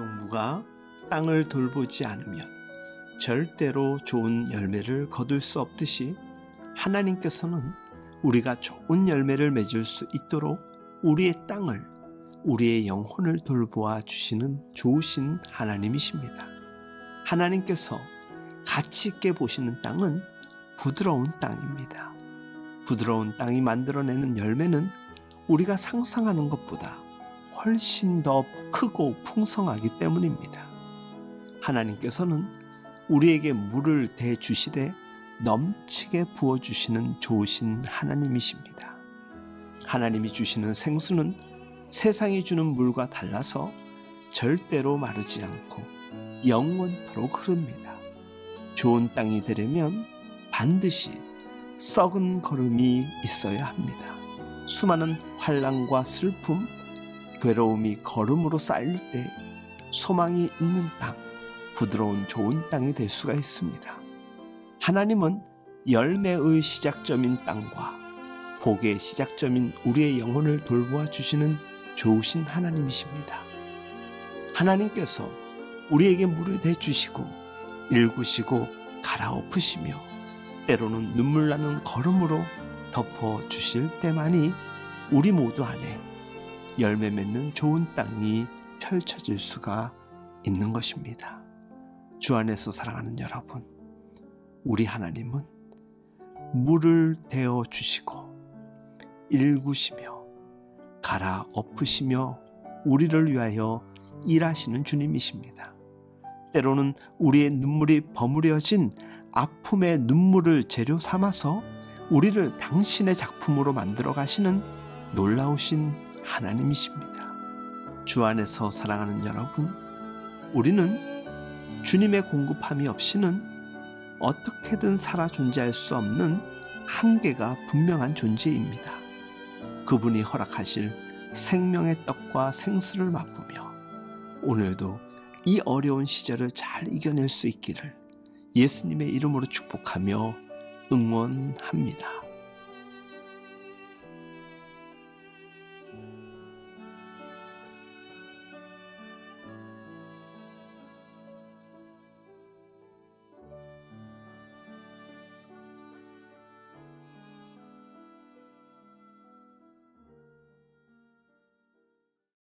농부가 땅을 돌보지 않으면 절대로 좋은 열매를 거둘 수 없듯이 하나님께서는 우리가 좋은 열매를 맺을 수 있도록 우리의 땅을, 우리의 영혼을 돌보아 주시는 좋으신 하나님이십니다. 하나님께서 가치 있게 보시는 땅은 부드러운 땅입니다. 부드러운 땅이 만들어내는 열매는 우리가 상상하는 것보다 훨씬 더 크고 풍성하기 때문입니다. 하나님께서는 우리에게 물을 대주시되 넘치게 부어주시는 좋으신 하나님이십니다. 하나님이 주시는 생수는 세상이 주는 물과 달라서 절대로 마르지 않고 영원토록 흐릅니다. 좋은 땅이 되려면 반드시 썩은 걸음이 있어야 합니다. 수많은 환란과 슬픔, 괴로움이 걸음으로 쌓일 때 소망이 있는 땅, 부드러운 좋은 땅이 될 수가 있습니다. 하나님은 열매의 시작점인 땅과 복의 시작점인 우리의 영혼을 돌보아 주시는 좋으신 하나님이십니다. 하나님께서 우리에게 물을 대주시고 일구시고 갈아엎으시며 때로는 눈물 나는 걸음으로 덮어 주실 때만이 우리 모두 안에 열매 맺는 좋은 땅이 펼쳐질 수가 있는 것입니다. 주 안에서 사랑하는 여러분, 우리 하나님은 물을 대어 주시고 일구시며 갈아 엎으시며 우리를 위하여 일하시는 주님이십니다. 때로는 우리의 눈물이 버무려진 아픔의 눈물을 재료 삼아서 우리를 당신의 작품으로 만들어 가시는 놀라우신 하나님이십니다. 주 안에서 사랑하는 여러분, 우리는 주님의 공급함이 없이는 어떻게든 살아 존재할 수 없는 한계가 분명한 존재입니다. 그분이 허락하실 생명의 떡과 생수를 맛보며 오늘도 이 어려운 시절을 잘 이겨낼 수 있기를 예수님의 이름으로 축복하며 응원합니다.